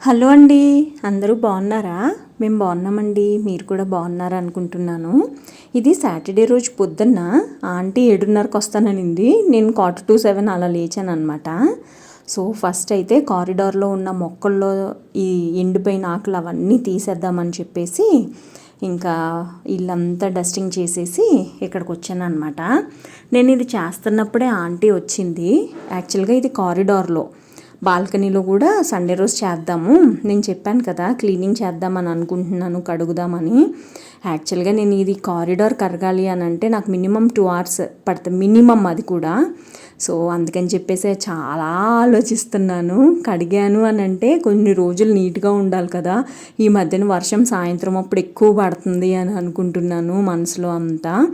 Hello అండి అందరూ బాగున్నారా? మేము బాగున్నామండి మీరు కూడా బాగున్నారా అనుకుంటున్నాను. ఇది సాటర్డే రోజు పొద్దున్న ఆంటీ ఏడున్నరకు వస్తాననింది నేను క్వార్టర్ టు సెవెన్ అలా లేచాను అనమాట సో ఫస్ట్ అయితే కారిడార్లో ఉన్న మొక్కల్లో ఈ ఎండిపోయిన ఆకులు అవన్నీ తీసేద్దామని చెప్పేసి ఇంకా ఇల్లంతా డస్టింగ్ చేసేసి ఇక్కడికి వచ్చాను అనమాట నేను ఇది చేస్తున్నప్పుడే ఆంటీ వచ్చింది. యాక్చువల్గా ఇది కారిడార్లో. బాల్కనీలో కూడా సండే రోజు చేద్దాము. నేను చెప్పాను కదా క్లీనింగ్ చేద్దామని అనుకుంటున్నాను కడుగుదామని. యాక్చువల్గా నేను ఇది కారిడార్ కరగాలి అని అంటే నాకు మినిమం టూ అవర్స్ పడుతుంది మినిమం అది కూడా. సో అందుకని చెప్పేసి చాలా ఆలోచిస్తున్నాను. కడిగాను అని అంటే కొన్ని రోజులు నీట్గా ఉండాలి కదా. ఈ మధ్యన వర్షం సాయంత్రం అప్పుడు ఎక్కువ పడుతుంది అని అనుకుంటున్నాను మనసులో అంతా.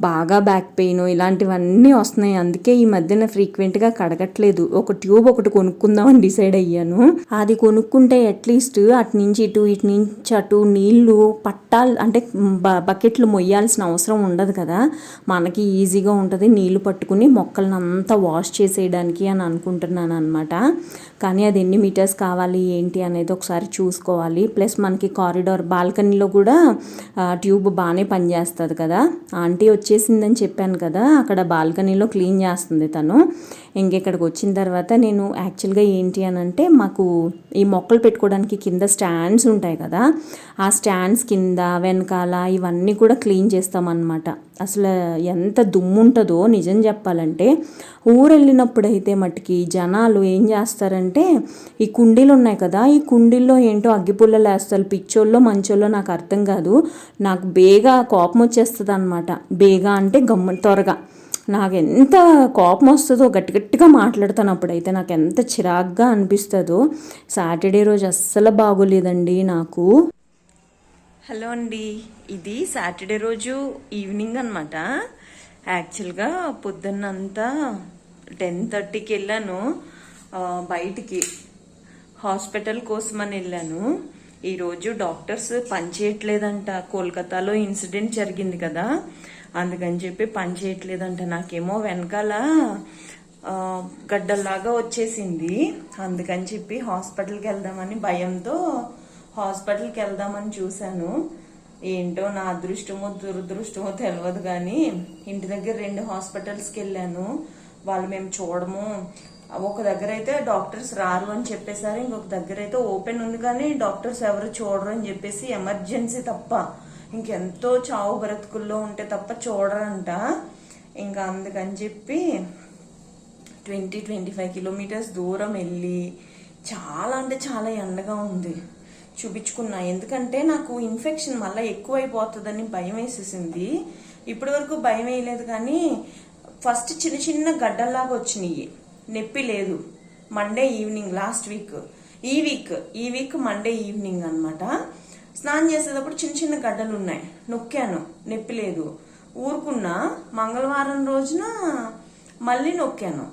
బాగా బ్యాక్ పెయిన్ ఇలాంటివన్నీ వస్తున్నాయి. అందుకే ఈ మధ్యన ఫ్రీక్వెంట్గా కడగట్లేదు. ఒక ట్యూబ్ ఒకటి కొనుక్కుందామని డిసైడ్ అయ్యాను. అది కొనుక్కుంటే అట్లీస్ట్ అటు నుంచి ఇటు ఇటు నుంచి అటు నీళ్ళు పట్టాలి అంటే బ- బకెట్లు మొయ్యాల్సిన అవసరం ఉండదు కదా. మనకి ఈజీగా ఉంటుంది. నీళ్ళు పట్టుకుని మొక్కలను అంతా వాష్ చేసేయడానికి అని అనుకుంటున్నాను అనమాట కానీ అది ఎన్ని మీటర్స్ కావాలి ఏంటి అనేది ఒకసారి చూసుకోవాలి. ప్లస్ మనకి కారిడార్ బాల్కనీలో కూడా ట్యూబ్ బాగానే పనిచేస్తుంది కదా. ఆంటీ వచ్చేసిందని చెప్పాను కదా అక్కడ బాల్కనీలో క్లీన్ చేస్తుంది తను. ఇంకెక్కడికి వచ్చిన తర్వాత నేను యాక్చువల్గా ఏంటి అని అంటే మాకు ఈ మొక్కలు పెట్టుకోవడానికి కింద స్టాండ్స్ ఉంటాయి కదా ఆ స్టాండ్స్ కింద వెనకాల ఇవన్నీ కూడా క్లీన్ చేస్తామన్నమాట. అసలు ఎంత దుమ్ముంటుందో నిజం చెప్పాలంటే ఊరు వెళ్ళినప్పుడైతే మట్టుకి జనాలు ఏం చేస్తారంటే ఈ కుండీలు ఉన్నాయి కదా ఈ కుండీల్లో ఏంటో అగ్గిపుల్లలు వేస్తారు పిచ్చోళ్ళో మంచోళ్ళో నాకు అర్థం కాదు. నాకు బేగా కోపం వచ్చేస్తుంది అనమాట బేగా అంటే గమ్మ త్వరగా. నాకు ఎంత కోపం వస్తుందో గట్టి గట్టిగా మాట్లాడతాను అప్పుడైతే నాకు ఎంత చిరాగ్గా అనిపిస్తుందో సాటర్డే రోజు అస్సలు బాగోలేదండి నాకు. హలో అండి. ఇది సాటర్డే రోజు ఈవినింగ్ అనమాట యాక్చువల్గా పొద్దున్నంతా టెన్ థర్టీకి వెళ్ళాను. బయటికి హాస్పిటల్ కోసమని వెళ్ళాను. ఈరోజు డాక్టర్స్ పనిచేయట్లేదంట కోల్కతాలో ఇన్సిడెంట్ జరిగింది కదా. అందుకని చెప్పి పని చేయట్లేదంట. నాకేమో వెనకాల గడ్డల్లాగా వచ్చేసింది. అందుకని చెప్పి హాస్పిటల్కి వెళ్దామని భయంతో హాస్పిటల్కి వెళ్దామని చూశాను. ఏంటో నా అదృష్టమో దురదృష్టమో తెలియదు కానీ ఇంటి దగ్గర రెండు హాస్పిటల్స్కి వెళ్ళాను. వాళ్ళు మేము చూడము. ఒక దగ్గర అయితే డాక్టర్స్ రారు అని చెప్పేసారు ఇంకొక దగ్గర అయితే ఓపెన్ ఉంది కానీ డాక్టర్స్ ఎవరు చూడరు అని చెప్పేసి ఎమర్జెన్సీ తప్ప. ఇంకెంతో చావు బ్రతుకుల్లో ఉంటే తప్ప చూడరంట. ఇంకా అందుకని చెప్పి ట్వంటీ ట్వంటీ ఫైవ్ కిలోమీటర్స్ దూరం వెళ్ళి చాలా అంటే చాలా ఎండగా ఉంది. చూపించుకున్నా. ఎందుకంటే నాకు ఇన్ఫెక్షన్ మళ్ళీ ఎక్కువైపోతుందని భయం వేసేసింది. ఇప్పటి వరకు భయం వేయలేదు కానీ ఫస్ట్ చిన్న చిన్న గడ్డల్లాగా వచ్చినాయి. నొప్పి లేదు. మండే ఈవినింగ్ లాస్ట్ వీక్ ఈ వీక్ ఈ వీక్ మండే ఈవినింగ్ అన్నమాట. స్నానం చేసేటప్పుడు చిన్న చిన్న గడ్డలు ఉన్నాయి నొక్కాను. నొప్పి లేదు. ఊరుకున్నా. మంగళవారం రోజున మళ్ళీ నొక్కాను.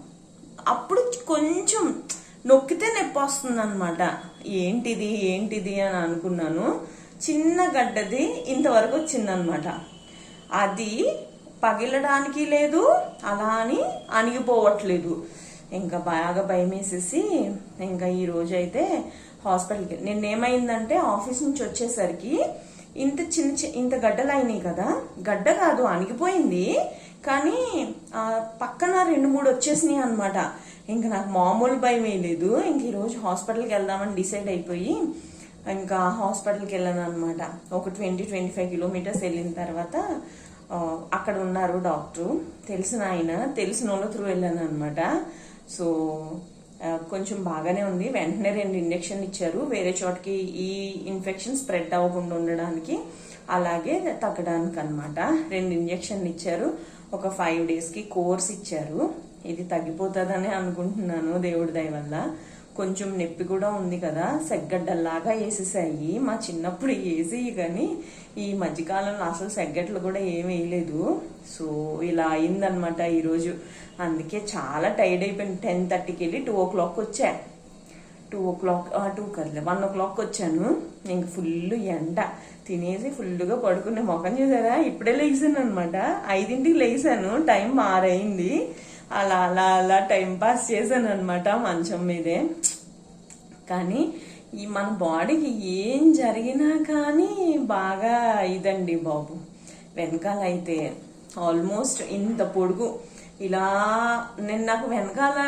అప్పుడు కొంచెం నొక్కితే నొప్పి వస్తుంది అనమాట ఏంటిది ఏంటిది అని అనుకున్నాను. చిన్న గడ్డది ఇంతవరకు వచ్చిందనమాట అది పగిలడానికి లేదు అలా అని అణిగిపోవట్లేదు. ఇంకా బాగా భయం వేసేసి ఇంకా ఈ రోజు అయితే హాస్పిటల్కి నిన్న ఏమైందంటే ఆఫీస్ నుంచి వచ్చేసరికి ఇంత చిన్న చిన్న ఇంత గడ్డలు అయినాయి కదా. గడ్డ కాదు అణిగిపోయింది. కానీ పక్కన రెండు మూడు వచ్చేసినాయి అనమాట ఇంకా నాకు మామూలు భయం లేదు. ఇంక ఈరోజు హాస్పిటల్కి వెళ్దామని డిసైడ్ అయిపోయి ఇంకా హాస్పిటల్కి వెళ్ళాను అనమాట ఒక ట్వంటీ ట్వంటీ ఫైవ్ కిలోమీటర్స్ వెళ్ళిన తర్వాత అక్కడ ఉన్నారు డాక్టరు. తెలిసిన ఆయన తెలిసిన వాళ్ళ త్రూ వెళ్ళాను అనమాట సో కొంచెం బాగానే ఉంది. వెంటనే రెండు ఇంజెక్షన్ ఇచ్చారు. వేరే చోటకి ఈ ఇన్ఫెక్షన్ స్ప్రెడ్ అవ్వకుండా ఉండడానికి అలాగే తగ్గడానికి అనమాట రెండు ఇంజెక్షన్లు ఇచ్చారు. ఒక ఫైవ్ డేస్కి కోర్స్ ఇచ్చారు. ఇది తగ్గిపోతుందని అనుకుంటున్నాను దేవుడి దయ వల్ల. కొంచెం నొప్పి కూడా ఉంది కదా. సెగ్గడ్డల్లాగా వేసేసాయి. మా చిన్నప్పుడు వేసి కానీ ఈ మధ్యకాలంలో అసలు సెగ్గట్లు కూడా ఏం వేయలేదు. సో ఇలా అయిందనమాట ఈరోజు. అందుకే చాలా టైర్డ్ అయిపోయింది టెన్ థర్టీకి వెళ్ళి టూ ఓ క్లాక్ వచ్చా. టూ ఓ క్లాక్ టూ కదలే వన్ ఓ క్లాక్ వచ్చాను. ఇంక ఫుల్ ఎండ. తినేసి ఫుల్గా పడుకునే మొఖం చూసారా? ఇప్పుడే లేచాను అనమాట ఐదింటికి లేచాను. టైం మారైంది. అలా అలా అలా టైం పాస్ చేశాను అనమాట మంచం మీదే. కానీ ఈ మన బాడీకి ఏం జరిగినా కానీ బాగా ఇదండి బాబు. వెనకాల అయితే ఆల్మోస్ట్ ఇంత పొడుగు. ఇలా నేను నాకు వెనకాల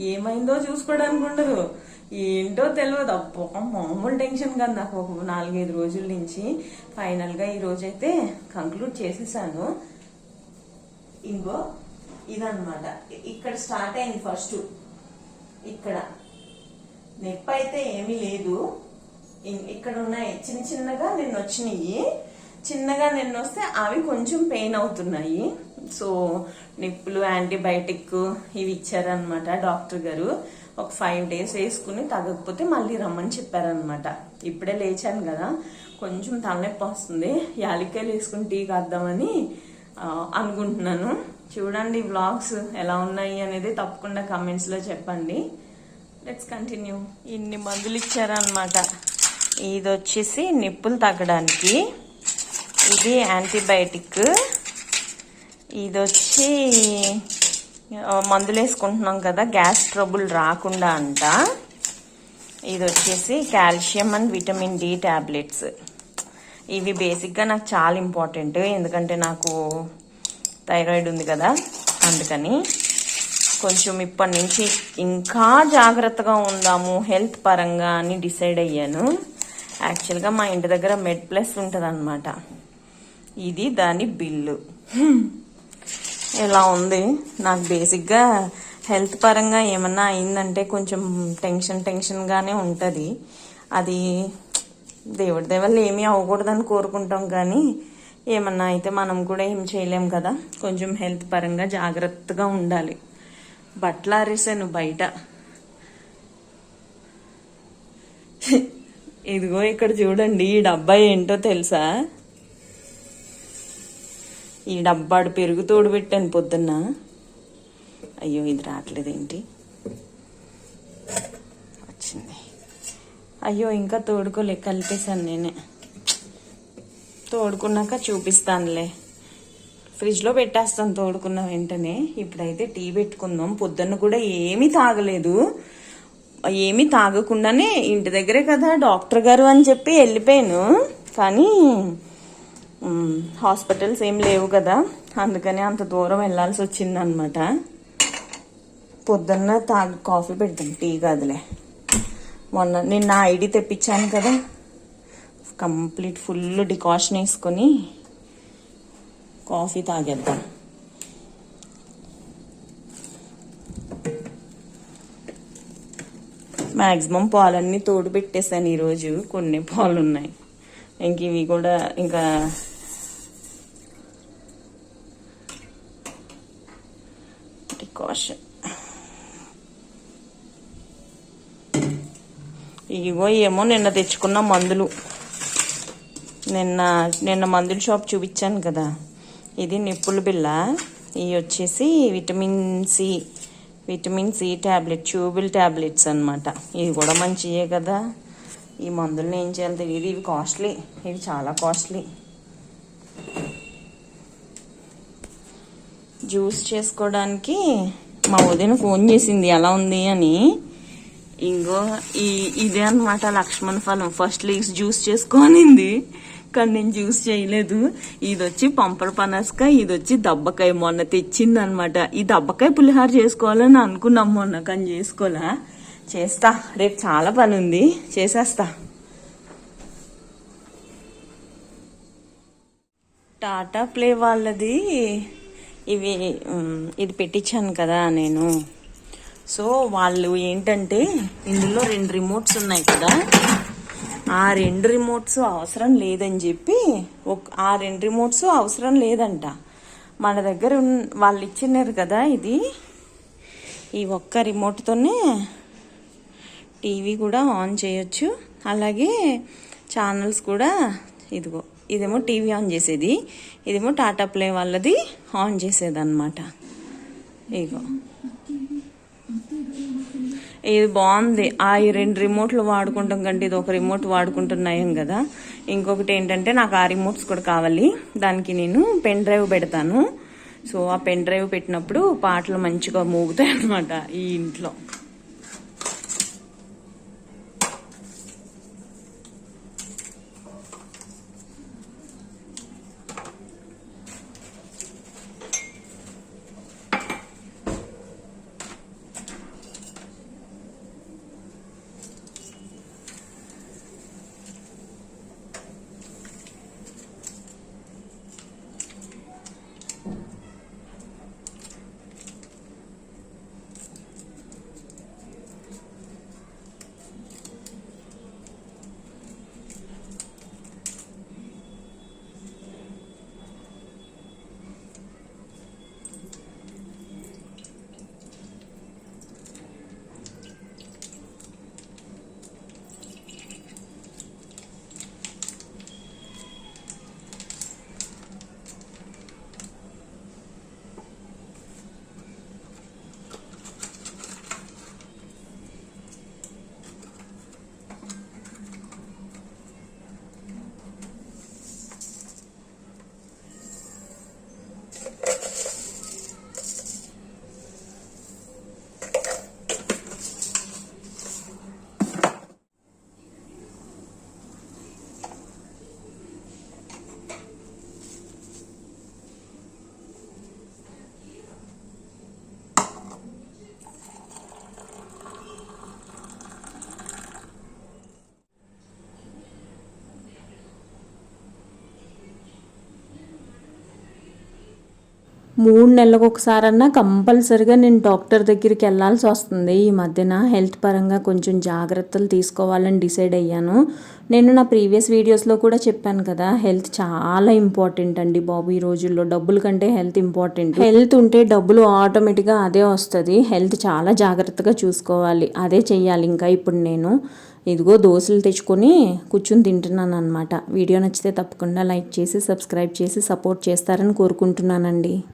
ఏమైందో చూసుకోవడానికి ఉండదు. ఏంటో తెలియదు అబ్బో మామూలు టెన్షన్ కాదు నాకు. ఒక నాలుగైదు రోజుల నుంచి ఫైనల్గా ఈరోజు అయితే కంక్లూడ్ చేసేసాను. ఇంకో ఇదన్నమాట. ఇక్కడ స్టార్ట్ అయింది ఫస్ట్. ఇక్కడ. నొప్పి అయితే ఏమీ లేదు. ఇక్కడ ఉన్నాయి. చిన్న చిన్నగా నిన్న వచ్చినాయి చిన్నగా నిన్న వస్తే అవి కొంచెం పెయిన్ అవుతున్నాయి. సో నిప్పులు యాంటీబయాటిక్ ఇవి ఇచ్చారనమాట డాక్టర్ గారు. ఒక ఫైవ్ డేస్ వేసుకుని తగ్గకపోతే మళ్ళీ రమ్మని చెప్పారనమాట ఇప్పుడే లేచాను కదా కొంచెం తలనొప్పి వస్తుంది యాలిక్కాయలు వేసుకుని టీ కాద్దామని అనుకుంటున్నాను. చూడండి వ్లాగ్స్ ఎలా ఉన్నాయి అనేది తప్పకుండా కమెంట్స్లో చెప్పండి. లెట్స్ కంటిన్యూ ఇన్ని మందులు ఇచ్చారనమాట ఇది వచ్చేసి నిప్పులు తగ్గడానికి. ఇది యాంటీబయాటిక్. ఇది వచ్చి మందులు వేసుకుంటున్నాం కదా గ్యాస్ ట్రబుల్ రాకుండా అంట. ఇది వచ్చేసి calcium and vitamin D tablets. ఇవి బేసిక్గా నాకు చాలా ఇంపార్టెంట్ ఎందుకంటే నాకు థైరాయిడ్ ఉంది కదా అందుకని కొంచెం ఇప్పటి నుంచి ఇంకా జాగ్రత్తగా ఉందాము హెల్త్ పరంగా అని డిసైడ్ అయ్యాను. యాక్చువల్గా మా ఇంటి దగ్గర మెడ్ ప్లస్ ఉంటుంది ఇది దాని బిల్లు. ఇలా ఉంది? నాకు బేసిక్గా హెల్త్ పరంగా ఏమన్నా అయిందంటే కొంచెం టెన్షన్ టెన్షన్గానే ఉంటుంది. అది దేవుడి దేవల్ల ఏమీ అవ్వకూడదని కోరుకుంటాం కానీ ఏమన్నా అయితే మనం కూడా ఏం చేయలేం కదా. కొంచెం హెల్త్ పరంగా జాగ్రత్తగా ఉండాలి. బట్టలు ఆరేసాను బయట. ఇదిగో ఇక్కడ చూడండి ఈ డబ్బా ఏంటో తెలుసా? ఈ డబ్బాడు పెరుగు తోడు పెట్టాను పొద్దున్న. అయ్యో ఇది రావట్లేదేంటి? వచ్చింది. అయ్యో ఇంకా తోడుకోలే కలిపేశాను నేనే. తోడుకున్నాక చూపిస్తానులే. ఫ్రిడ్జ్లో పెట్టేస్తాను తోడుకున్న వెంటనే. ఇప్పుడైతే టీ పెట్టుకుందాం. పొద్దున్న కూడా ఏమీ తాగలేదు. ఏమీ తాగకుండానే ఇంటి దగ్గరే కదా డాక్టర్ గారు అని చెప్పి వెళ్ళిపోయాను. కానీ హాస్పిటల్స్ ఏం లేవు కదా. అందుకని అంత దూరం వెళ్ళాల్సి వచ్చిందనమాట. పొద్దున్న తాగి కాఫీ పెడతాం టీ కాదులే. మొన్న నా ఐడి తెప్పించాను కదా. కంప్లీట్ ఫుల్ డికాషన్ వేసుకొని కాఫీ తాగేద్దాం. మ్యాక్సిమం పాలన్నీ తోడు పెట్టేశాను ఈరోజు. కొన్ని పాలు ఉన్నాయి ఇంక ఇవి కూడా ఇంకా డికాషన్ ఇగో ఏమో నిన్న తెచ్చుకున్న మందులు. నిన్న నిన్న మందుల షాప్ చూపించాను కదా. ఇది నిప్పుల బిల్ల ఇవి వచ్చేసి vitamin C vitamin C tablet tubal tablets అనమాట ఇవి కూడా మంచియే కదా. ఈ మందులను ఏం చేయాలో తెలియదు ఇవి కాస్ట్లీ. ఇవి చాలా కాస్ట్లీ. జ్యూస్ చేసుకోవడానికి మా వదిన ఫోన్ చేసింది. ఎలా ఉంది అని. ఇంకో ఈ ఇదే అనమాట లక్ష్మణ్ ఫలం. ఫస్ట్ లీక్స్ జ్యూస్ చేసుకోనింది కానీ నేను జ్యూస్ చేయలేదు. ఇది వచ్చి పంపర పనసక ఇది వచ్చి దబ్బకాయ మొన్న తెచ్చింది అనమాట ఈ దబ్బకాయ పులిహార చేసుకోవాలని అనుకున్నాం మొన్న కానీ చేసుకోలే. చేస్తా రేపు చాలా పని ఉంది చేసేస్తా. టాటా ప్లే వాళ్ళది ఇవి ఇది పెట్టించాను కదా నేను. సో వాళ్ళు ఏంటంటే ఇందులో రెండు రిమోట్స్ ఉన్నాయి కదా. ఆ రెండు రిమోట్స్ అవసరం లేదని చెప్పి ఒక ఆ రెండు రిమోట్స్ అవసరం లేదంట. మన దగ్గర వాళ్ళు ఇచ్చినారు కదా ఇది. ఈ ఒక్క రిమోట్తోనే టీవీ కూడా ఆన్ చేయొచ్చు. అలాగే ఛానల్స్ కూడా ఇదిగో ఇదేమో టీవీ ఆన్ చేసేది. ఇదేమో టాటా ప్లే వాళ్ళది ఆన్ చేసేది అనమాట ఇగో ఇది బాగుంది. ఆ ఈ రెండు రిమోట్లు వాడుకుంటాం కంటే ఇది ఒక రిమోట్ వాడుకుంటున్నాయం కదా. ఇంకొకటి ఏంటంటే నాకు ఆ రిమోట్స్ కూడా కావాలి. దానికి నేను పెన్ డ్రైవ్ పెడతాను. సో ఆ పెన్ డ్రైవ్ పెట్టినప్పుడు పాటలు మంచిగా మోగుతాయి అనమాట ఈ ఇంట్లో. మూడు నెలలకు ఒకసారన్నా కంపల్సరిగా నేను డాక్టర్ దగ్గరికి వెళ్ళాల్సి వస్తుంది. ఈ మధ్యన హెల్త్ పరంగా కొంచెం జాగ్రత్తలు తీసుకోవాలని డిసైడ్ అయ్యాను. నేను నా ప్రీవియస్ వీడియోస్లో కూడా చెప్పాను కదా హెల్త్ చాలా ఇంపార్టెంట్ అండి బాబు ఈ రోజుల్లో. డబ్బుల కంటే హెల్త్ ఇంపార్టెంట్. హెల్త్ ఉంటే డబ్బులు ఆటోమేటిక్గా అదే వస్తుంది. హెల్త్ చాలా జాగ్రత్తగా చూసుకోవాలి. అదే చెయ్యాలి ఇంకా ఇప్పుడు నేను. ఇదిగో దోశలు తెచ్చుకొని కూర్చుని తింటున్నాను అనమాట వీడియో నచ్చితే తప్పకుండా లైక్ చేసి సబ్స్క్రైబ్ చేసి సపోర్ట్ చేస్తారని కోరుకుంటున్నానండి.